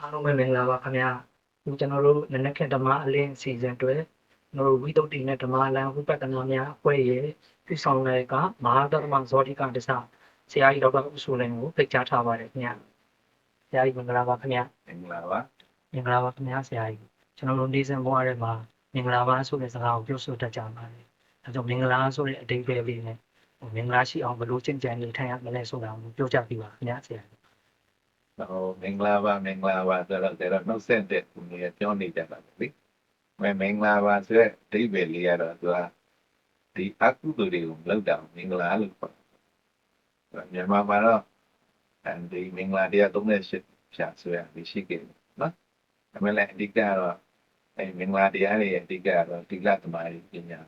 အားလုံးပဲမင်္ဂလာပါခင်ဗျာဒီကျွန်တော်တို့နနက်ခင်းဓမ္မအလင်းအစီအစဉ်တွေကျွန်တော်တို့ဝိသုဒ္ဓိနဲ့ဓမ္မလန်ဝိပဿနာများအဖွဲ့ရဲ့ပြုဆောင်တဲ့ကမဟာသတ္တမဇောတိကတစ္ဆဆရာကြီးဒေါက်တာဦးစိုးလင်းကိုဖိတ်ကြားထားပါတယ်ခင်ဗျာဆရာကြီးမင်္ဂလာပါခင်ဗျာမင်္ဂလာပါမင်္ဂလာပါခင်ဗျာဆရာကြီးကျွန်တော်တို့နေစဉ်ဘဝထဲမှာမင်္ဂလာပါဆိုတဲ့စကားကိုပြောဆိုတတ်ကြပါတယ်အဲကြောင့်မင်္ဂလာဆိုတဲ့အတိတ်ပဲလေးနဲ့ဟိုမင်္ဂလာရှိအောင်ဘယ်လိုကျင့်ကြံနေထိုင်ရမလဲဆိုတာကိုပြောကြပြပါခင်ဗျာဆရာကြီး ဟိုမင်္ဂလာပါမင်္ဂလာပါဆိုတော့ဒါတော့နှုတ်ဆက်တဲ့သူတွေပြောနေကြတာလေမမင်္ဂလာပါဆိုတဲ့အဓိပ္ပာယ်လေးကတော့သူကဒီအကုသိုလ်တွေကိုလောက်တာမင်္ဂလာလို့ပြောတယ်မြန်မာမှာတော့အဲဒီမင်္ဂလာတရား38ဖြာဆိုရဒီရှိခဲ့တယ်နော်အမေလည်းအဓိကကတော့အဲမင်္ဂလာတရားတွေရဲ့အဓိကကတော့တိလသမားကြီးပညာ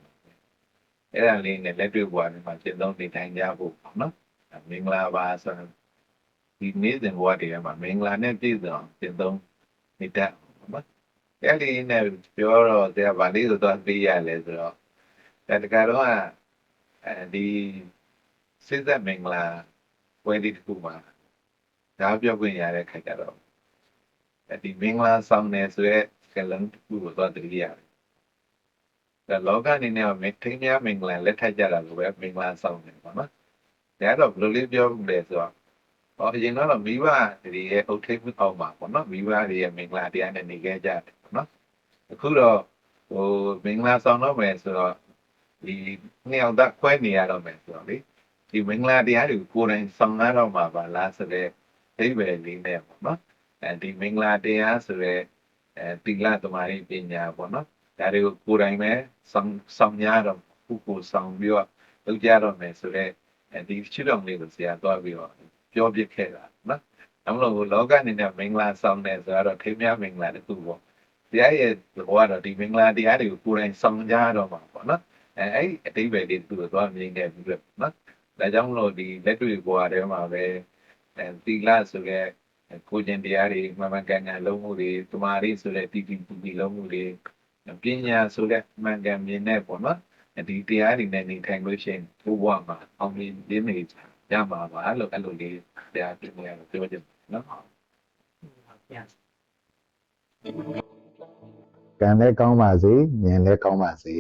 အဲ့ဒါလေးနဲ့လက်တွေ့ဘဝမှာရှင်းသုံးနေထိုင်ကြဖို့ပေါ့နော်မင်္ဂလာပါဆိုတော့ ဒီနေ့စဉ်ဘဝတည်းမှာမင်္ဂလာနဲ့ပြည့်စုံကျင့်သုံးနေတတ်ပါအဲ့ဒီနဲ့ပြောတော့တရားဗာလေးဆိုတော့သိရလဲဆိုတော့အဲတကတော့အဲဒီစိတ်သက်မင်္ဂလာပွဲဒီတစ်ခုမှာဒါပြောခွင့်ရတဲ့ခိုက်ကြတော့အဲဒီမင်္ဂလာဆောင်နေဆိုရဲကလန်တစ်ခုကိုတော့တတိရတယ်ဒါလောကအနေနဲ့မထိန်းများမင်္ဂလာလက်ထပ်ကြတာလိုပဲမင်္ဂလာဆောင်နေပါနော်ဒါတော့ဘယ်လိုလေးပြောလဲဆိုတော့ ဟောအရင်တော့မိဘတွေရဲ့အုတ်ထိပ်မှုအောက်မှာပေါ့နော်မိဘတွေရဲ့မင်္ဂလာတရားနဲ့နေခဲ့ကြတယ်ပေါ့နော်အခုတော့ဟိုမင်္ဂလာဆောင်တော့မယ်ဆိုတော့ဒီနှစ်ယောက်သားခွဲနေရတော့မယ်ဆိုတော့လေဒီမင်္ဂလာတရားတွေကိုကိုယ်တိုင်ဆောင်ရတော့မှာပါလားဆိုတဲ့အိဗယ်လေးနဲ့ပေါ့နော်အဲဒီမင်္ဂလာတရားဆိုတဲ့အဲတိလသမารိပညာပေါ့နော်ဒါတွေကိုကိုယ်တိုင်ပဲဆောင်ဆောင်ရတော့ခုကိုဆောင်ပြီးတော့လုပ်ကြတော့မယ်ဆိုတဲ့အဲဒီချစ်တော်လေးကိုဆရာသွားပြီးတော့ ပြောပြခဲ့တာနော်။ဒါမလို့လောကအနေနဲ့မင်္ဂလာဆောင်တယ်ဆိုတော့ထိမ်းများမင်္ဂလာတစ်ခုပေါ့။တရားရဲ့သဘောကတော့ဒီမင်္ဂလာတရားတွေကိုကိုယ်တိုင်ဆောင်ကြတော့မှာပေါ့နော်။အဲအဲ့အတိပ္ပယ်လေးသူ့ကိုသွားမြင်ခဲ့ပြီးတော့နော်။ဒါကြောင့်မလို့ဒီလက်တွေ့ဘဝထဲမှာပဲအဲသီလဆိုတဲ့ကိုကျင်တရားတွေမှန်မှန်ကန်ကန်လုံးမှုတွေတမာရီဆိုတဲ့တီတီပူပီလုံးမှုတွေပညာဆိုတဲ့မှန်ကန်မြင်တဲ့ပေါ့နော်။ဒီတရားတွေနဲ့နေထိုင်လို့ရှိရင်ဘဝမှာအောင်မြင်နေနေ ရမှာပါလို့အဲ့လိုလေးတရားပြနေရလို့ပြောချင်တယ်နော်ဟုတ်ပါဗျာကံလည်းကောင်းပါစေဉာဏ်လည်းကောင်းပါစေ